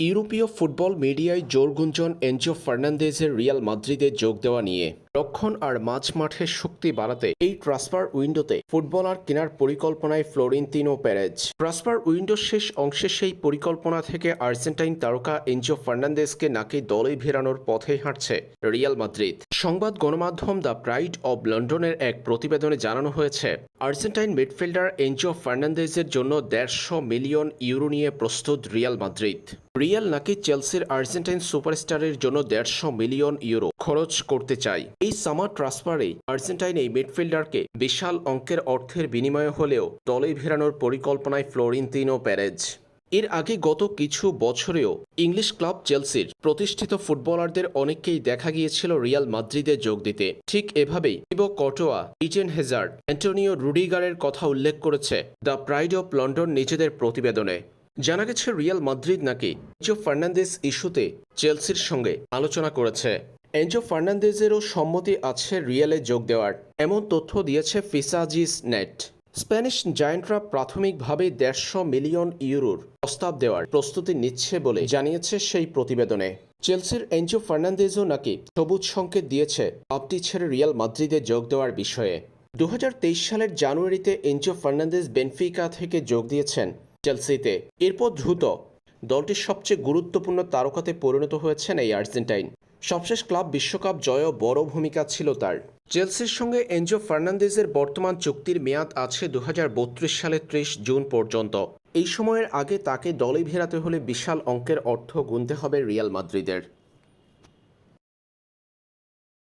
ইউরোপীয় ফুটবল মিডিয়ায় জোর গুঞ্জন এনজো ফার্নান্দেজের রিয়াল মাদ্রিদে যোগ দেওয়া নিয়ে। রক্ষণ আর মাঝ মাঠের শক্তি বাড়াতে এই ট্রান্সফার উইন্ডোতে ফুটবলার কেনার পরিকল্পনায় ফ্লোরেন্তিনো প্যারেজ। ট্রান্সফার উইন্ডোর শেষ অংশে সেই পরিকল্পনা থেকে আর্জেন্টাইন তারকা এনজো ফার্নান্দেজকে নাকি দলে ভেরানোর পথে হাঁটছে রিয়াল মাদ্রিদ। সংবাদ গণমাধ্যম দ্য প্রাইড অব লন্ডনের এক প্রতিবেদনে জানানো হয়েছে, আর্জেন্টাইন মিডফিল্ডার এনজো ফার্নান্দেজের জন্য দেড়শো মিলিয়ন ইউরো নিয়ে প্রস্তুত রিয়াল মাদ্রিদ। রিয়াল নাকি চেলসির আর্জেন্টাইন সুপারস্টারের জন্য দেড়শো মিলিয়ন ইউরো খরচ করতে চায়। এই সামার ট্রান্সফারে আর্জেন্টাইন এই মিডফিল্ডারকে বিশাল অঙ্কের অর্থের বিনিময়ে হলেও দলে ভেরানোর পরিকল্পনায় ফ্লোরিন্তিনো প্যারেজ। এর আগে গত কিছু বছরেও ইংলিশ ক্লাব চেলসির প্রতিষ্ঠিত ফুটবলারদের অনেককেই দেখা গিয়েছিল রিয়াল মাদ্রিদে যোগ দিতে। ঠিক এভাবেই ইবো কটোয়া ইজেন হেজার্ড, অ্যান্টোনিও রুডিগারের কথা উল্লেখ করেছে দ্য প্রাইড অফ লন্ডন নিজেদের প্রতিবেদনে। জানা গেছে, রিয়াল মাদ্রিদ নাকি এনজো ফার্নান্দেজ ইস্যুতে চেলসির সঙ্গে আলোচনা করেছে। এনজো ফার্নান্দেজেরও সম্মতি আছে রিয়ালে যোগ দেওয়ার। এমন তথ্য দিয়েছে ফিসাজিস নেট। স্প্যানিশ জায়ান্টরা প্রাথমিকভাবে দেড়শো মিলিয়ন ইউরোর প্রস্তাব দেওয়ার প্রস্তুতি নিচ্ছে বলে জানিয়েছে সেই প্রতিবেদনে। চেলসির এনজো ফার্নান্দেজও নাকি সবুজ সংকেত দিয়েছে আপটি ছেড়ে রিয়াল মাদ্রিদে যোগ দেওয়ার বিষয়ে। দু হাজার তেইশ সালের জানুয়ারিতে এনজো ফার্নান্দেজ বেনফিকা থেকে যোগ দিয়েছেন চেলসিতে। এরপর দ্রুত দলটির সবচেয়ে গুরুত্বপূর্ণ তারকাতে পরিণত হয়েছেন এই আর্জেন্টাইন। সবশেষ ক্লাব বিশ্বকাপ জয়ও বড় ভূমিকা ছিল তার। চেলসির সঙ্গে এনজো ফার্নান্দেজের বর্তমান চুক্তির মেয়াদ আছে দু সালে ত্রিশ জুন পর্যন্ত। এই সময়ের আগে তাকে দলে ভেরাতে হলে বিশাল অঙ্কের অর্থ গুনতে হবে রিয়াল মাদ্রিদের।